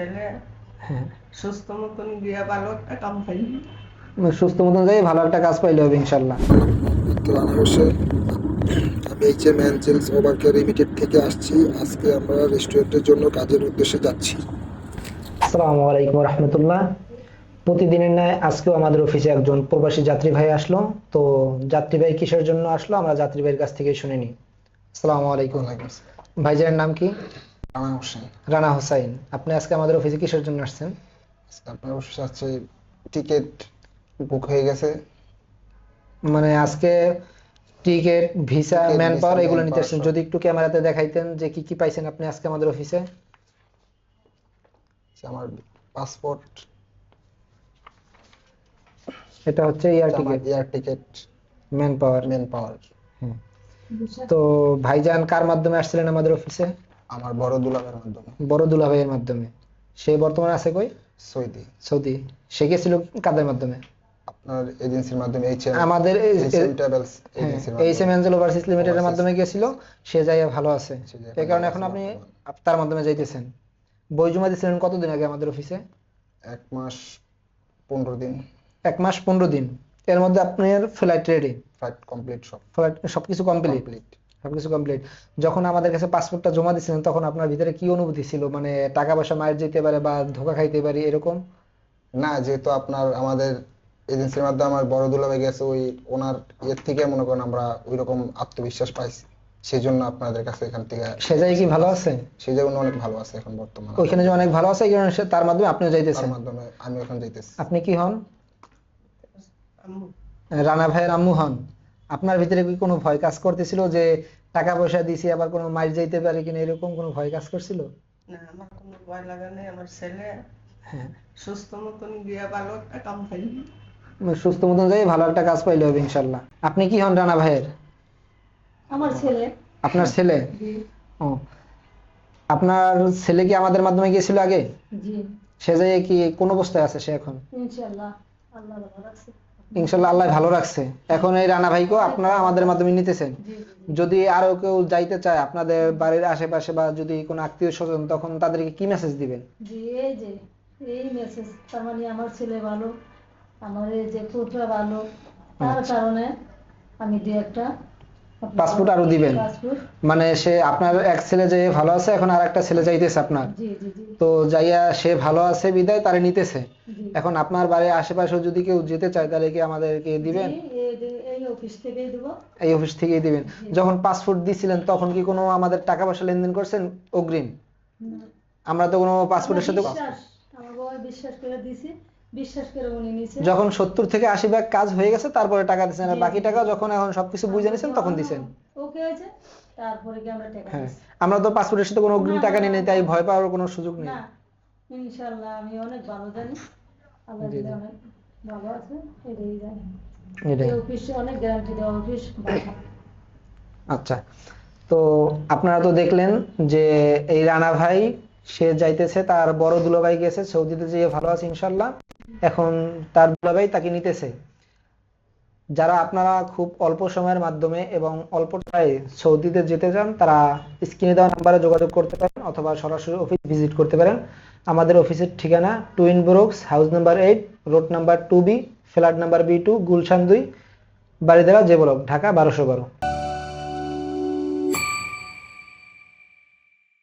ছেলে সুস্থ মতন গিয়ে ভালো একটা কাম সুস্থ মতন যাই ভালো একটা কাজ পাইলে হবে ইনশাল্লাহ। আমি H M Angels over care limited থেকে আসছি আজকে আমরা রেস্টুরেন্টের জন্য কাজের উদ্দেশ্যে যাচ্ছি। আসসালামু আলাইকুম রহমতুল্লাহ। প্রতিদিনের ন্যায় আজকেও আমাদের অফিসে একজন প্রবাসী যাত্রী ভাই আসলো। তো যাত্রী ভাই কিসের জন্য আসলো? আমরা যাত্রী ভাইয়ের কাছ থেকে শুনে নিই। আসসালামু আলাইকুম। ভাইজানের নাম কি? রানা হোসেন। রানা হোসাইন আপনি আজকে আমাদের অফিসে কিসের জন্য আসছেন? আপনার অবশ্যই আছে টিকিট বুক হয়ে গেছে। মানে আজকে ticket visa Ticket, man power visa, এগুলো নিতে আসছেন। যদি একটু ক্যামেরাতে দেখাইতেন যে কি কি পাইছেন আপনি আজকে আমাদের অফিসে যে আমার পাসপোর্ট এটা হচ্ছে এয়ার আমার ticket air ticket man power men power তো ভাইজান কার মাধ্যমে আসছিলেন আমাদের অফিসে আমার বড় দুলাভের মাধ্যমে। বড় দুলা ভাইয়ের মাধ্যমে। সে বর্তমানে আছে কই? সৌদি। সৌদি। সে গেছিল কাদের মাধ্যমে? আপনার এজেন্সির মাধ্যমে এইচ এম আমাদের ট্রাভেলস হ্যাঁ, এজেন্সির এইচ এম এঞ্জেল ওভারসিজ লিমিটেডের মাধ্যমে গেছিল সে যাইয়া ভালো আছে। এই কারণে এখন আপনি তার মাধ্যমে যাইতেছেন। বই জমা দিয়েছিলেন কতদিন আগে আমাদের অফিসে? এক মাস পনেরো দিন। এক মাস পনেরো দিন। এর মধ্যে আপনার ফ্লাইট রেডি ফ্লাইট কমপ্লিট সব। ফ্লাইট সবকিছু কমপ্লিট সবকিছু কমপ্লিট যখন আমাদের কাছে পাসপোর্টটা জমা দিয়েছিলেন তখন আপনার ভিতরে কি অনুভূতি ছিল? মানে টাকা পয়সা মায়ের যেতে পারে বা ধোকা খাইতে পারে এরকম? না যেহেতু আপনার আমাদের এজেন্সির মাধ্যমে আমার বড় দুলাভাই গেছে ওই ওনার ইয়ের থেকে মনে করেন আমরা ওই রকম আত্মবিশ্বাস পাইছি। সেই জন্য আপনাদের কাছে এখান থেকে সে জায়গায় কি ভালো আছে? সেই জায়গায় উনি অনেক ভালো আছে এখন বর্তমানে। ওইখানে যে অনেক ভালো আছে এই কারণে তার মাধ্যমে আপনিও যাইতেছেন? তার মাধ্যমে আমি এখন যাইতেছি। আপনি কি হন? রানা ভাইয়ের আম্মু হন? আপনার ভিতরে কি কোনো ভয় কাজ করতেছিল যে টাকা পয়সা দিছি আবার কোনো মাইর যাইতে পারে কিনা এরকম কোনো ভয় কাজ করছিল? না আমার কোনো ভয় লাগে নাই। আমার ছেলে হ্যাঁ। সুস্থ মতন গিয়ে ভালো একটা কাম পাই সুস্থ মতন যাই ভালো একটা কাজ পাইলে হবে ইনশাল্লাহ। আপনি কি হন রানা ভাইয়ের? আমার ছেলে। আপনার ছেলে? ও। আপনার ছেলে কি আমাদের মাধ্যমে গিয়েছিল আগে? জি। সে যাই কি কোন অবস্থায় আছে সে এখন? ইনশাল্লাহ। আল্লাহ ভালো রাখছে। ইনশাল্লাহ আল্লাহ ভালো রাখছে। এখন এই রানা ভাইকেও আপনারা আমাদের মাধ্যমে নিতেছেন। যদি আরও কেউ যাইতে চায় আপনাদের বাড়ির আশেপাশে বা যদি কোনো আত্মীয় স্বজন তখন তাদেরকে কি মেসেজ দিবেন? জি এই যে এই মেসেজ তার মানে আমার ছেলে ভালো আমার এই যে পুত্র ভালো তার কারণে আমি দু একটা পাসপোর্ট আরও দিবেন। মানে সে আপনার এক ছেলে যে ভালো আছে এখন আর একটা ছেলে যাইতেছে আপনার। তো যাইয়া সে ভালো আছে বিদায় তারে নিতেছে। এখন আপনার বাড়ির আশেপাশে যদি কেউ যেতে চায় তাহলে কি আমাদেরকে দিবেন? এই অফিস থেকেই দিবেন। যখন পাসপোর্ট দিছিলেন তখন কি কোনো আমাদের টাকা পয়সা লেনদেন করছেন অগ্রিম? আমরা তো কোনো পাসপোর্টের সাথে বিশ্বাস করে দিছি বিশ্বাস করে উনি যখন সত্তর থেকে আশি ভাগ কাজ হয়ে গেছে তারপরে টাকা দিচ্ছেন আর বাকি টাকা যখন এখন সবকিছু বুঝে নিছেন তখন দিছেন। ওকে আছে তারপরে কি আমরা টাকা হ্যাঁ আমরা তো পাসপোর্টের সাথে কোনো অগ্রিম টাকা নিই নাই তাই ভয় পাওয়ার কোনো সুযোগ নেই। না ইনশাল্লাহ আমি অনেক ভালো জানি। আল্লাহ যদি অনেক ভালো আছে এটাই জানি। এটাই। এই অনেক গ্যারান্টি দেওয়া অফিস আচ্ছা তো আপনারা তো দেখলেন যে এই রানা ভাই সে যাইতেছে, তার বড় দুলাভাই গেছে, সৌদিতে যেয়ে ভালো আছে ইনশাল্লাহ। এখন তার দুলাভাই তাকে নিতেছে। যারা আপনারা খুব অল্প সময়ের মাধ্যমে এবং অল্প সৌদিতে যেতে চান, তারা স্ক্রিনে দেওয়া নাম্বারে যোগাযোগ করতে পারেন অথবা সরাসরি অফিস ভিজিট করতে পারেন। আমাদের অফিসের ঠিকানা twin brooks house number eight road number two B flat number B two Gulshan দুই বাড়িদারা যে ব্লক ঢাকা বারোশো বারো।